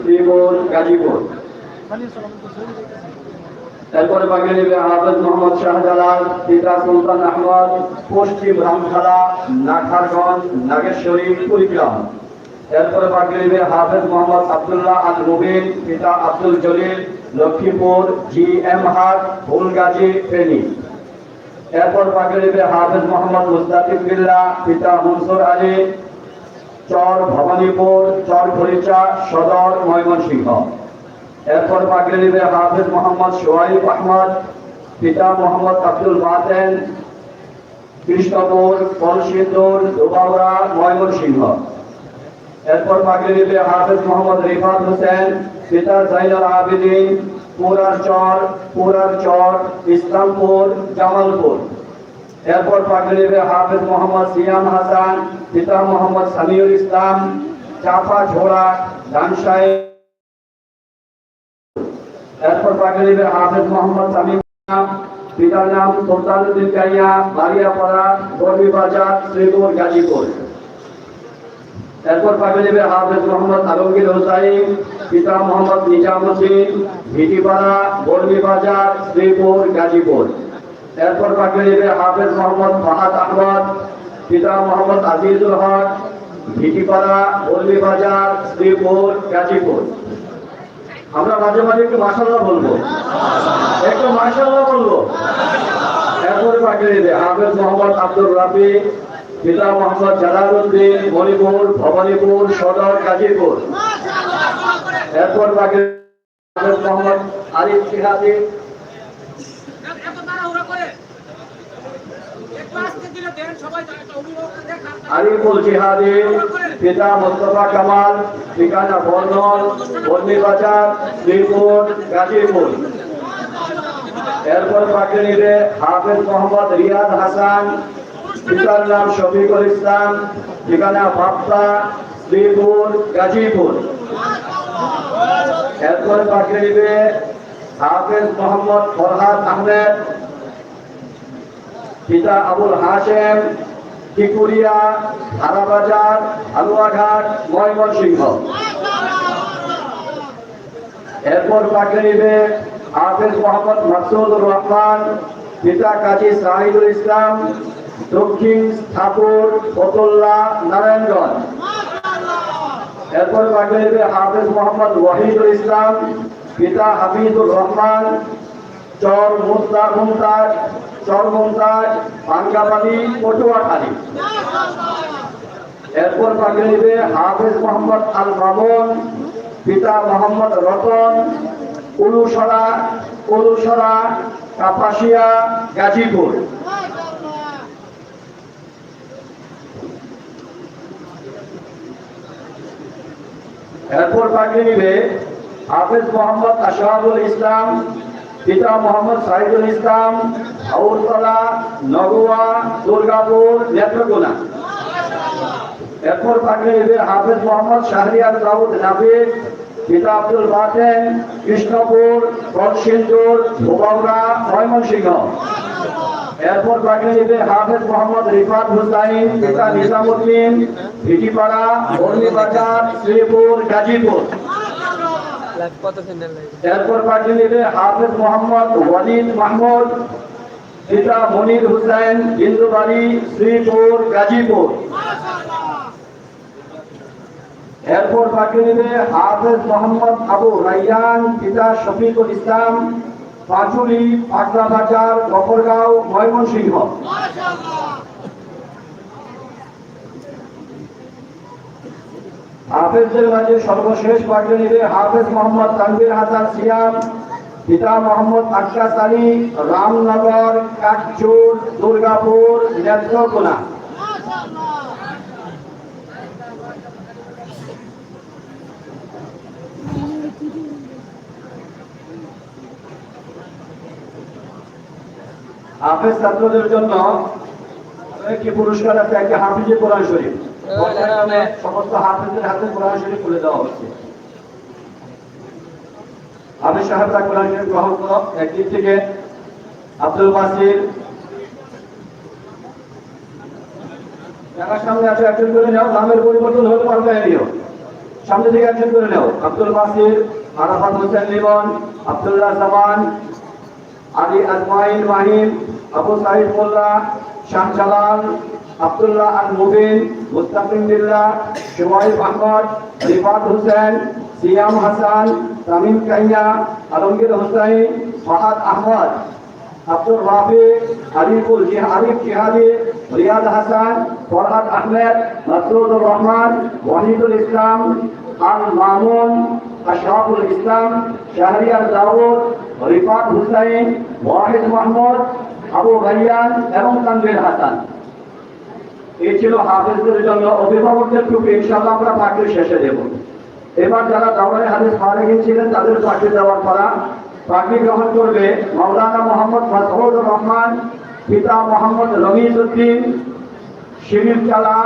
শ্রীপুর গাজীপুর। এরপরে বাকি নেবে হাফেজ মোহাম্মদ শাহজালাল, পিতা সুলতান আহমদ, পশ্চিম রামখালা, নাখারগঞ্জ, নাগেশ্বরী, কুড়িগ্রাম। এরপরে বাকি নেবে হাফেজ মোহাম্মদ আব্দুল্লাহ আল মুবিন পিতা আব্দুল জলিল, লক্ষ্মীপুর, জি এম হাট ফুলগাজী ফেনী। এরপর বাকি নেবে হাফেজ মোহাম্মদ মুস্তাফিজ বিল্লাহ, পিতা মনসুর আলী চর ভবানীপুর, চর খরিচা সদর ময়মনসিংহ। এরপর পাগড়ি নেবে হাফিজ মোহাম্মদ সোহাইব আহমদ, পিতা মোহাম্মদ আব্দুল বাতেন কৃষ্ণপুর কলসিন্দুর দুবাউড়া, ময়মনসিংহ। এরপর পাগড়ি নেবে হাফিজ মোহাম্মদ রিফাত হোসেন, পিতা জাইনুল আবেদিন, পুরার চর পুরার চর, ইসলামপুর, জামালপুর। এরপর পাগড়ি নেবে হাফিজ মোহাম্মদ সিয়াম হাসান পিতা মোহাম্মদ সামিউল ইসলাম চাপা ঝোড়া ডানসাই এরপর পাগড়ি নেবে হাফিজ মোহাম্মদ সামিম ইসলাম, পিতার নাম সুলতানুদ্দিন কাইয়া বাড়িয়াপাড়া গরবি বাজার শ্রীপুর গাজীপুর। এরপর পাগড়ি নেবে হাফিজ মোহাম্মদ আলমগীর হোসাইন পিতা মোহাম্মদ নিজামুদ্দিন ভিটিপাড়া গরবি বাজার শ্রীপুর গাজীপুর। এরপর নেবে হাফেজ মোহাম্মদ ফাহাদ আহমদ, পিতা মোহাম্মদ আজিজুল হক, ভিটিপাড়া বল্লি বাজার শ্রীপুর, গাজীপুর। আমরা মাঝে মাঝে একটু মাসাল্লাহ বলব। একটু মাসাল্লাহ বলব। এরপরে নেবে হাফেজ মোহাম্মদ আব্দুল রাফি, পিতা মোহাম্মদ জালালউদ্দিন, মণিপুর, ভবানীপুর, সদর, গাজীপুর। এরপর হাফেজ মোহাম্মদ আরিফ সিহাদি এত তাড়াহুড়া করে একটু আস্তে দিলে দেন সবাই একটা অভিভাবক দেখান আরিফুল জিহাদি পিতা মোস্তফা কামাল, ঠিকানা বর্ণল বন্দি বাজার শ্রীপুর গাজীপুর। এরপর পাকে নিবে হাফেজ মোহাম্মদ রিয়াদ হাসান, পিতার নাম শফিকুল ইসলাম, ঠিকানা বাপ্পা শ্রীপুর গাজীপুর। এরপর পাকে নিবে হাফেজ মোহাম্মদ ফরহাদ আহমেদ পিতা আবুল হাশেম টিকুরিয়া হারাবাজার, হালুয়াঘাট, ময়মনসিংহ। এরপর পাকে নিবে হাফেজ মোহাম্মদ মাসুদুর রহমান, পিতা কাজী সাহিদুল ইসলাম, দক্ষিণ ঠাকুর, ফতুল্লা, নারায়ণগঞ্জ। এরপর পাকে নিবে হাফেজ মোহাম্মদ ওয়াহিদুল ইসলাম, পিতা হাফিজুর রহমান চর মুস্তা মুমতাজ চর মুমতাজ পাঙ্গাবাড়ি পটুয়াখালী। এরপর পাকে নিবে হাফেজ মোহাম্মদ আল মামুন পিতা মোহাম্মদ রতন উলুসরা উলুসরা কাপাসিয়া, গাজীপুর। এরপর পাকে নিবে হাফেজ মোহাম্মদ আশরাফুল ইসলাম পিতা মোহাম্মদ সাহিদুল ইসলাম আউরতলা নগুয়া, দুর্গাপুর, নেত্রকোনা। এরপর পাকে নিবে হাফেজ মোহাম্মদ শাহরিয়ার দাউদ নাবিদ পিতা আব্দুল বাতেন কৃষ্ণপুর কলসিন্দুর ধোবাউড়া ময়মনসিংহ। এরপর পাকে নিবে হাফেজ মোহাম্মদ রিফাত হুসাইন, পিতা নিজামুদ্দিন, ভিটিপাড়া, বর্ণিবাজার, শ্রীপুর, গাজীপুর। এরপর পাঠিয়ে হাফেজ মোহাম্মদ ওয়ালিদ মাহমুদ, পিতা মনির হুসেন হিন্দুবাড়ি শ্রীপুর, গাজীপুর। এরপর পাঠিয়ে নেবে হাফেজ মোহাম্মদ আবু রাইয়ান, পিতা শফিকুল ইসলাম, পাঁচুলি, পাগলা বাজার, গফরগাঁও, ময়মনসিংহ। হাফেজদের মাঝে সর্বশেষ পাঠিয়ে নেবে হাফেজ মোহাম্মদ তানভীর হাসান সিয়াম, পিতা মোহাম্মদ আক্কাস আলী, রামনগর কাকচুর দুর্গাপুর নেত্রকোনা হাফেজ ছাত্রদের জন্য একটি পুরস্কার আছে একটি হাফিজে কোরআন শরীফ। হাফিজ সাহেবরা কোরআন শরীফ গ্রহণ করো একদিক থেকে আব্দুল বাসির যারা সামনে আছে একজন করে নাও নামের পরিবর্তন হতে পারবে নিও সামনে থেকে একজন করে নাও আব্দুল বাসির আরাফাত হোসেন লিমন আব্দুল্লাহ জামান আলী আজমাইন মাহিম আবু সাইদ মোল্লা শাহ জালাল আব্দুল্লাহ আল মুবিন মুস্তাকিম বিল্লাহ শুমাইব আহমদ, রিফাত হোসেন, সিয়াম হাসান, তামিম কাইয়া, আলমগীর হোসেন ফাহাদ আহমদ আব্দুল রাফি আলিফুল জিহ আলিফ জিহাদি, রিয়াদ হাসান, ফরহাদ আহমেদ মাসরুদুর রহমান ওয়াহিদুল ইসলাম, আল মামুন, আশরাফুল ইসলাম শাহরিয়ার দাউদ, রিফাত হুসাইন, ওয়াহিদ মাহমুদ, আবু ভাইয়ান এবং তানভীর হাসান। এই ছিল হাফেজদের জন্য অভিভাবকদের টুপি ইনশাআল্লাহ আমরা পাখির শেষে দেব। এবার যারা দাওয়ারে হাদিস ফারে গিয়েছিলেন, তাদের পাখি দেওয়ার পরা পাখি গ্রহণ করবে মাওলানা মোহাম্মদ মাসউদুর রহমান, পিতা মোহাম্মদ রমিজ উদ্দিন শিরিফচালা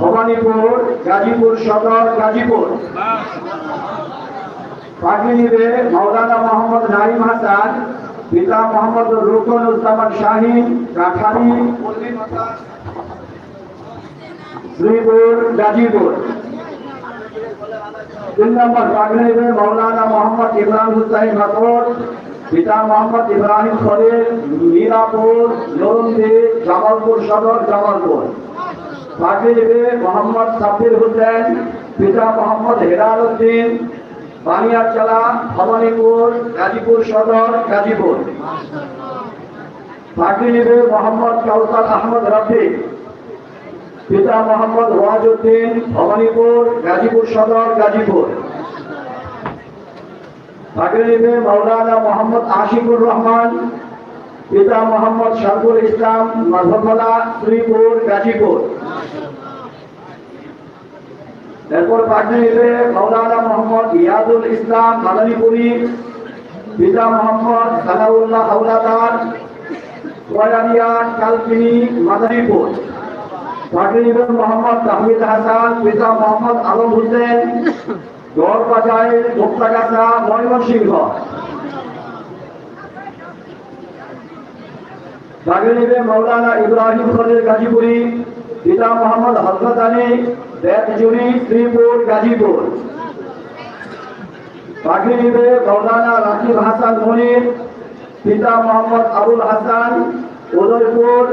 ভবানীপুর, গাজীপুর সদর, গাজীপুর। পাখি নিবে মাওলানা মোহাম্মদ নাইম হাসান, পিতা মোহাম্মদ রুকনুজ্জামান শাহিন কাঠারি শ্রীপুর গাজীপুর তিন নম্বর পাগড়ি মৌলানা মোহাম্মদ ইমরান হুসাইন মাতর পিতা মোহাম্মদ ইব্রাহিম খলিল মিরাপুর, নরন্দি, জামালপুর সদর জামালপুর। পাগড়ি নেবে মোহাম্মদ সাব্বির হোসেন, পিতা মোহাম্মদ হেলাল উদ্দিন বানিয়ারচালা ভবানীপুর, গাজীপুর সদর গাজীপুর। পাগড়ি নেবে মোহাম্মদ কাউসার আহমদ রফিক পিতা মোহাম্মদ ওয়াজউদ্দিন, ভবানীপুর, গাজীপুর সদর, গাজীপুর। পাগড়িবে মৌলানা মোহাম্মদ আশিকুর রহমান, পিতা মোহাম্মদ শারফুল ইসলাম মাধবলা শ্রীপুর, গাজীপুর। এরপর পাগড়িবে মৌলানা মোহাম্মদ ইয়াদুল ইসলাম, মাদারীপুরি। পিতা মোহাম্মদ সালাউল্লাহ হাওলাদার ওয়ারিয়া কালকিনি মৌলানা ইব্রাহিম খলিল গাজীপুরি, পিতা মোহাম্মদ হজরত আলী বেতজুরি শ্রীপুর, গাজীপুর। পাগড়িবে মৌলানা রাকিব হাসান মনির, পিতা মোহাম্মদ আবুল হাসান, উদয়পুর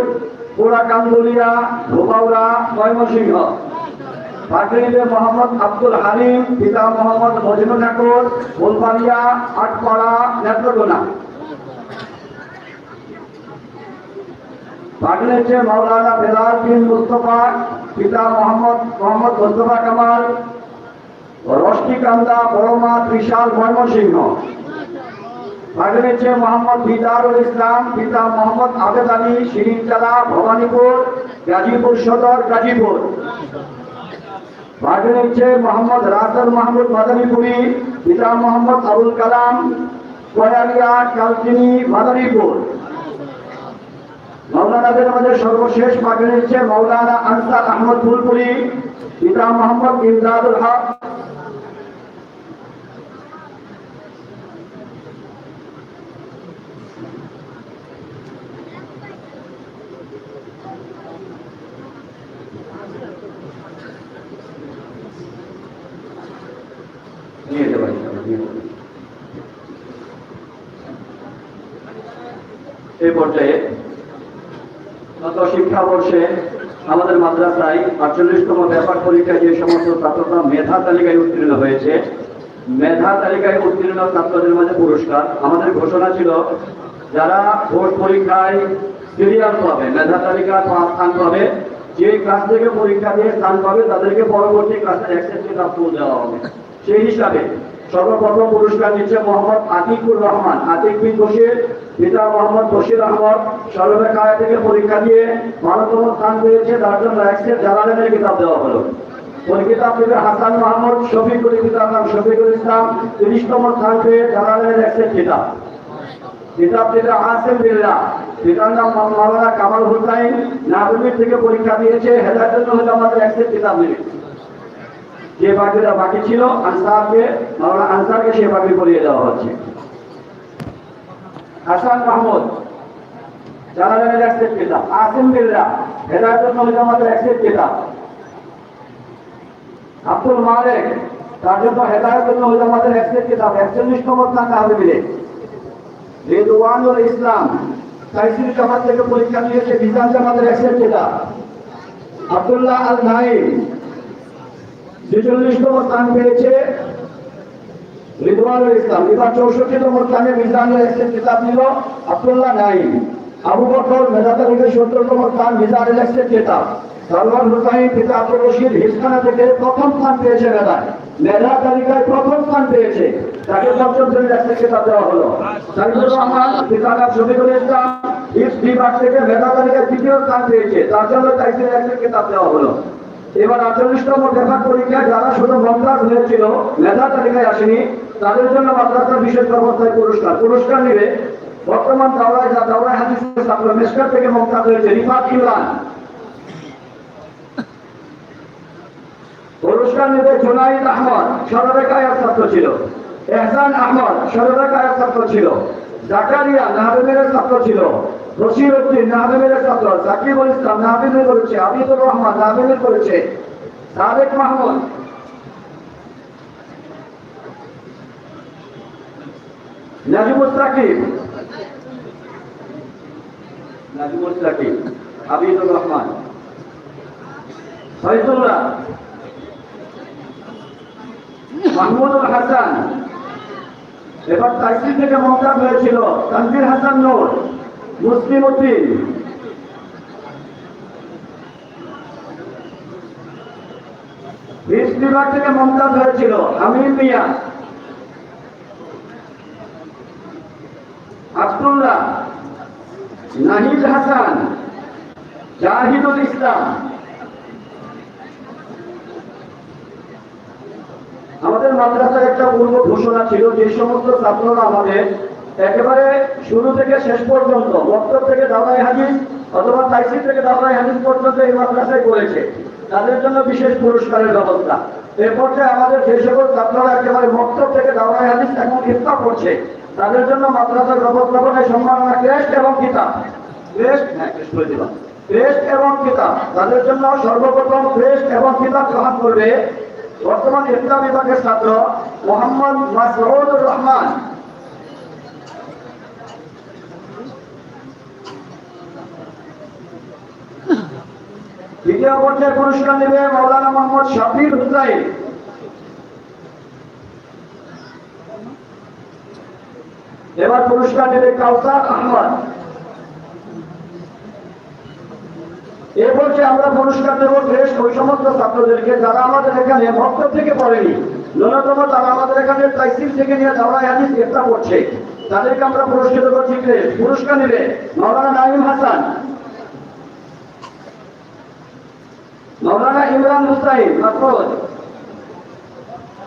পোড়া কান্দুলিয়া ভোপাউড়া ময়মনসিংহ। পাগড়িবে মোহাম্মদ আব্দুল হালিম, পিতা মোহাম্মদ মজনু ঠাকুর ফুলবাড়িয়া আটপাড়া, নেত্রকোনা। পাগড়িছে মাওলানা বেলাল বিন মুস্তফা, পিতা মোহাম্মদ মোহাম্মদ মুস্তফা কামাল রষ্টিকান্দা বড়মা ত্রিশাল ময়মনসিংহ। পাগড়িছে মোহাম্মদ দিদারুল ইসলাম পিতা মোহাম্মদ আবেদ আলী শিরিনচালা ভবানীপুর, গাজীপুর সদর, গাজীপুর। পাগড়িছে মোহাম্মদ রাসেল মাহমুদ মাদারীপুরি পিতা মোহাম্মদ আবুল কালাম, কয়ালিয়া কালচিনি মাদারীপুর। মৌলানাদের মধ্যে সর্বশেষ পাগড়ি হচ্ছে মৌলানা আনসার আহমদ ফুলপুরি পিতা মোহাম্মদ ইমদাদুল হক নিয়ে যেতে পারি নিয়ে যেতে পারি। এই পর্যায়ে গত শিক্ষাবর্ষে আমাদের মাদ্রাসায় আটচল্লিশতম ব্যাপার পরীক্ষায় যে সমস্ত ছাত্ররা মেধা তালিকায় উত্তীর্ণ হয়েছে, মেধা তালিকায় উত্তীর্ণ ছাত্রদের মাঝে পুরস্কার। আমাদের ঘোষণা ছিল, যারা বোর্ড পরীক্ষায় সিরিয়াল পাবে, মেধা তালিকার স্থান পাবে যে ক্লাস থেকে পরীক্ষা দিয়ে স্থান পাবে, তাদেরকে পরবর্তী ক্লাসের অ্যাক্সেস ফুল দেওয়া হবে। সেই হিসাবে সর্বপ্রথম পুরস্কার নিচ্ছে মোহাম্মদ আতিকুর রহমান। আতিক বিন বশির পিতা মোহাম্মদ বশির আহমদ সর্বকায় থেকে পরীক্ষা দিয়ে বারোতম স্থান পেয়েছে জন্য অ্যাক্সেস জালালেনের কিতাব দেওয়া হলো। ওই কিতাব হাসান শফিকুল কিতাব নাম, শফিকুল ইসলাম তিরিশতম স্থান পেয়ে অ্যাক্সেস কিতাব। কিতাব পিতার নাম মাওলানা কামাল হুসাইন থেকে পরীক্ষা দিয়েছে জন্য হলে আমাদের অ্যাক্সেস কিতাব নেবে যে বাকিটা বাকি ছিল, আনসারকে আনসারকে সে বাকি করিয়ে দেওয়া হচ্ছে। হাসান মাহমুদ জালালের অ্যাক্সেস কিতাব আসিম বিল্লাহ হেদায়ত জন্য হলে আমাদের অ্যাক্সেস কিতাব আব্দুল মালিক, তার জন্য হেদায়তের জন্য আমাদের একশের কিতাব একচল্লিশ নম্বর টাকা হবে মিলে। রেদওয়ানুল ইসলাম, তাইসির জামাত থেকে পরীক্ষা দিয়েছে বিজান জামাতের একশের কিতাব আব্দুল্লাহ আল নাইম ছেচল্লিশতম স্থান পেয়েছে। রিদওয়ানুল ইসলাম এবার চৌষট্টিতম স্থানে মিজানুল ইসলাম কিতাব নিল, আব্দুল্লাহ নাইম আবু বকর মেধাতা থেকে সত্তরতম স্থান মিজানুল ইসলাম কিতাব। সালমান হুসাইন, পিতা আব্দুল রশিদ হিসখানা থেকে প্রথম স্থান পেয়েছে মেধায়। মেধা তালিকায় প্রথম স্থান পেয়েছে। তাকে পঞ্চম শ্রেণির একটা কিতাব দেওয়া হলো। সাইদুর রহমান, পিতা শফিকুল ইসলাম ইস বিভাগ থেকে মেধা তালিকায় তৃতীয় স্থান পেয়েছে। তার জন্য তাইসির একটা কিতাব দেওয়া হলো। এবার আটচল্লিশতম বিভাগ পরীক্ষায় যারা শুধু মমতাজ হয়েছিল মেধা তালিকায় আসেনি। তাদের জন্য মাদ্রাসার বিশেষ ব্যবস্থায় পুরস্কার। পুরস্কার নিবে বর্তমান দাওরায় যা দাওরায় হাদিসের ছাত্র মেসকার থেকে মমতাজ হয়েছে, রিফাত ইমরান। পুরস্কার নিবে জোনাইদ আহমদ সরবেকায়ের ছাত্র ছিল। এহসান আহমদ সরবেকায়ের ছাত্র ছিল। জাকারিয়া নাহবেমের ছাত্র ছিল। রশিদ উদ্দিন নাহবেমের ছাত্র। জাকিবুল ইসলাম নাহবেমের করেছে। আবিদুর রহমান নাহবেমের করেছে। সাদেক মাহমুদ নাজিমুল সাকিব। নাজিমুল সাকিব আবিদুর রহমান। হাসান। এবার তাইসির থেকে মমতাজ হয়েছিল তানভীর হাসান নূর, মুসলিম উদ্দিন। বিশ বিভাগ থেকে মমতাজ হয়েছিল আমির মিয়া। আব্দুল্লাহ, নাহিদ হাসান, জাহিদুল ইসলাম। আমাদের মাদ্রাসার একটা পূর্ব ঘোষণা ছিল যে সমস্ত ছাত্ররা আমাদের একেবারে শুরু থেকে শেষ পর্যন্ত, বক্তব্য থেকে দাওরাই হাদিস অথবা তাইসি থেকে দাওরাই হাদিস পর্যন্ত এই মাদ্রাসায় করেছে। তাদের জন্য বিশেষ পুরস্কারের ব্যবস্থা। এরপর আমাদের যে সকল ছাত্ররা একেবারে বক্তব্য থেকে দাওরাই হাদিস এখন ইফতা করছে তাদের জন্য মাদ্রাসার ব্যবস্থাপনায় সম্মাননা ক্রেস্ট এবং কিতাব। ক্রেস্ট হ্যাঁ ক্রেস্ট এবং কিতাব। তাদের জন্য সর্বপ্রথম ক্রেস্ট এবং কিতাব গ্রহণ করবে বর্তমান ইসলাম বিভাগের ছাত্র মোহাম্মদ মাসরুদুর রহমান। দ্বিতীয় পর্যায়ে পুরস্কার নেবে মৌলানা মোহাম্মদ শাফির হুসাইন। এবার পুরস্কার নেবে কাউসার আহমদ। এ পর্যায়ে আমরা পুরস্কার দেব শ্রেষ্ঠ ওই সমস্ত ছাত্রদেরকে যারা আমাদের এখানে ভক্ত থেকে পড়েনি, ন্যূনতম তারা আমাদের এখানে তাইসিল থেকে নিয়ে দাওরাই হাদিস গ্রেফতার করছে। তাদেরকে আমরা পুরস্কৃত করছি পুরস্কার নেবে মৌলানা নাইম হাসান। মৌলানা ইমরান হুসাইন মাসুদ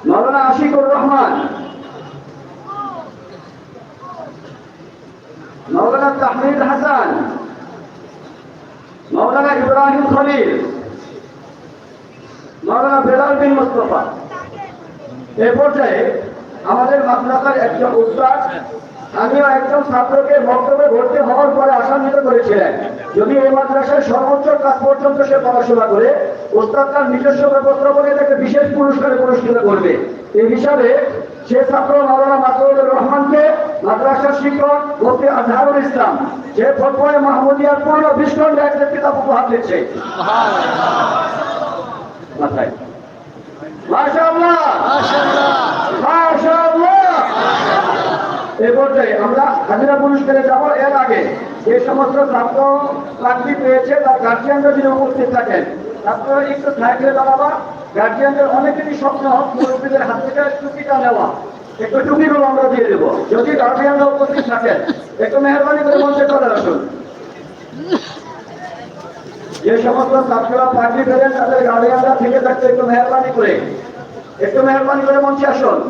মৌলানা আশিকুর রহমান। মৌলানা তাহমিদ হাসান মৌলানা ইব্রাহিম খলিল মৌলানা বেলাল বিন মুস্তফা। এ পর্যায়ে আমাদের মাদ্রাসার একজন উস্তাদ, আমিও একজন ছাত্রকে বক্তব্যে ভর্তি হওয়ার পরে আশান্বিত করেছিলেন। যদি এই মাদ্রাসায় সর্বোচ্চ কাজ পর্যন্ত সে পড়াশোনা করে, উস্তাদ তার নিজস্ব ব্যবস্থাপনে তাকে বিশেষ পুরস্কারে পুরস্কৃত করবে। এই হিসাবে সে ছাত্র মাওলানা মাসুদুর রহমানকে মাদ্রাসার শিক্ষক মুফতি আজহারুল ইসলাম, যে ফটোয় মাহমুদিয়ার পূর্ণ বিষ্ণু একটা কিতাব উপহার দিচ্ছে। আমরা যে সমস্ত পেয়েছে থাকেন গার্জিয়ানদের অনেকেরই স্বপ্ন, মুরব্বীদের হাত থেকে টুপিটা নেওয়া। একটু টুপিগুলো আমরা দিয়ে দেবো। যদি গার্জিয়ানরা উপস্থিত থাকেন, একটু মেহরবানি করে মঞ্চে চলে আসুন যে সমস্ত ছাত্ররা প্রার্থী পেলেন, তাদের গার্জিয়ানরা থেকে থাকতে একটু মেহরবানি করে। একটু মেহরবানি করে মঞ্চে আসুন।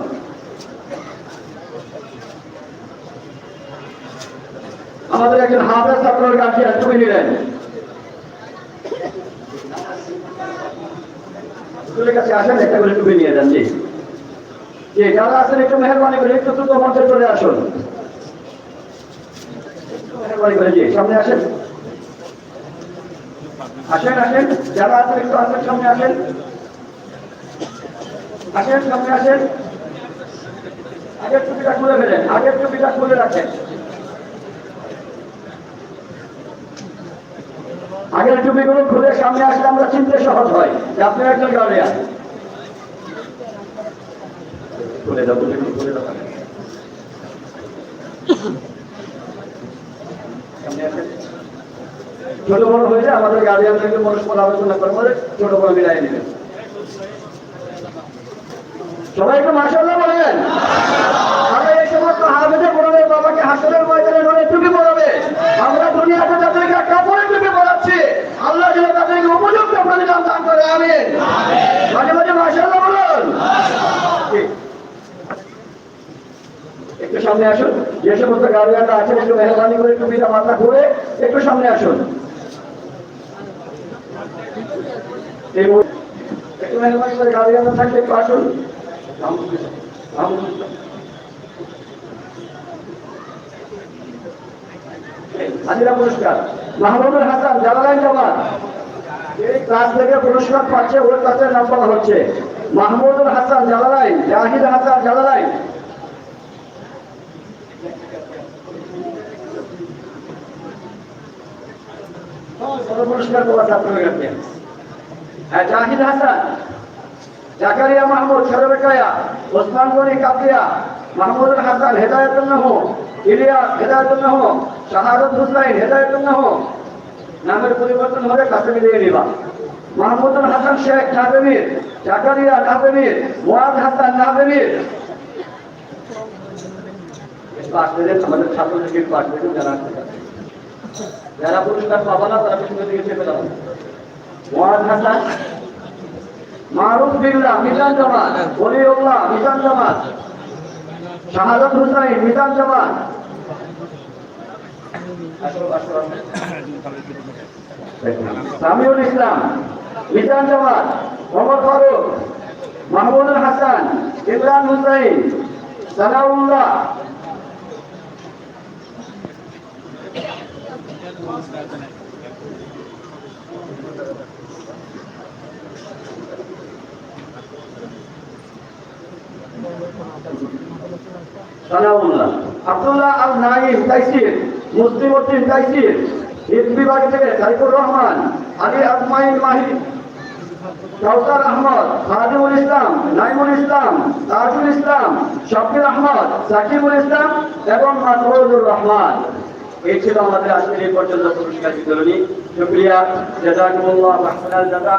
আমাদের একজন হাফেজ ছাত্রের কাছে তুমি নিলেন। কাছে আসেন, একটা করে টুপি নিয়ে যান, জি। জি, যারা আছেন একটু মেহরবানি করে, একটু দ্রুত মঞ্চে চলে আসুন। আসেন। একটু সামনে আসেন। সামনে আগের টুপিটা খুলে ফেলেন, আগের খুলে রাখেন। আগের টুপিগুলো খুলে সামনে আসলে আমরা চিনতে সহজ হয় যে আপনি একজন গার্ডিয়ান ছোট বড় হয়েছে আমাদের গার্ডিয়ানদেরকে পরস্পর আলোচনা করে, বলে ছোট বড় বিদায় নেবেন সবাই একটু মাসাল্লাহ বলবেন আমরা দুনিয়াতে তাদেরকে কাপড়ে আল্লাহ যেন তাদেরকে উপযুক্ত প্রতিদান দান করে, আমিন। মাঝে মাঝে মাসাল্লাহ বলুন ঠিক। একটু সামনে আসুন। যে সমস্ত গাড়িয়ানরা আছেন একটু মেহরবানি করে মাথা একটু সামনে আসুন। করে আসুন। পুরস্কার। হাসান, জালালাইন এই থেকে পাচ্ছে ওর ক্লাসের নাম বলা হচ্ছে। মাহমুদুল হাসান, জালালাইন, জাহিদ হাসান, জালালাইন। বড় পুরস্কার পাওয়া ছাত্র হয়ে গেছে। হ্যাঁ জাহিদ হাসান জাকারিয়া মাহমুদ সরবেকায়া ওসমান গনি কাপিয়া মাহমুদুল হাসান হেদায়তুল্লাহ ইলিয়াস হেদায়তুল্লাহ শাহাদত হুসাইন হেদায়তুল্লাহ নামের পরিবর্তন হলে কাছে মিলিয়ে নিবা। মাহমুদুল হাসান শেখ নাবেমির জাকারিয়া নাবেমির মুয়াদ হাসান দেন, আমাদের ছাত্রদেরকে দেন, যারা। যারা পুরস্কার পাবা না, তারা পিছনে দিকে চেপে মারুফ জামাত জামাত হুসাইন জামাত সামিউল ইসলাম, মিজান জামাত ওমর ফারুক মাহমুদুল হাসান, ইমরান হুসাইন সানাউল্লাহ সানাউল্লাহ আব্দুল্লাহ রহমান, আলী আজমাইন মাহি, কাউসার আহমদ, খাদিমুল ইসলাম, নাইমুল ইসলাম, তাজুল ইসলাম শফির আহমদ, সাকিবুল ইসলাম এবং মাসউদুর রহমান। এই ছিল আমাদের আজকের এই পর্যন্ত পুরস্কার বিতরণী। শুক্রিয়া জাজাকুমুল্লাহ আহসানাল জাযা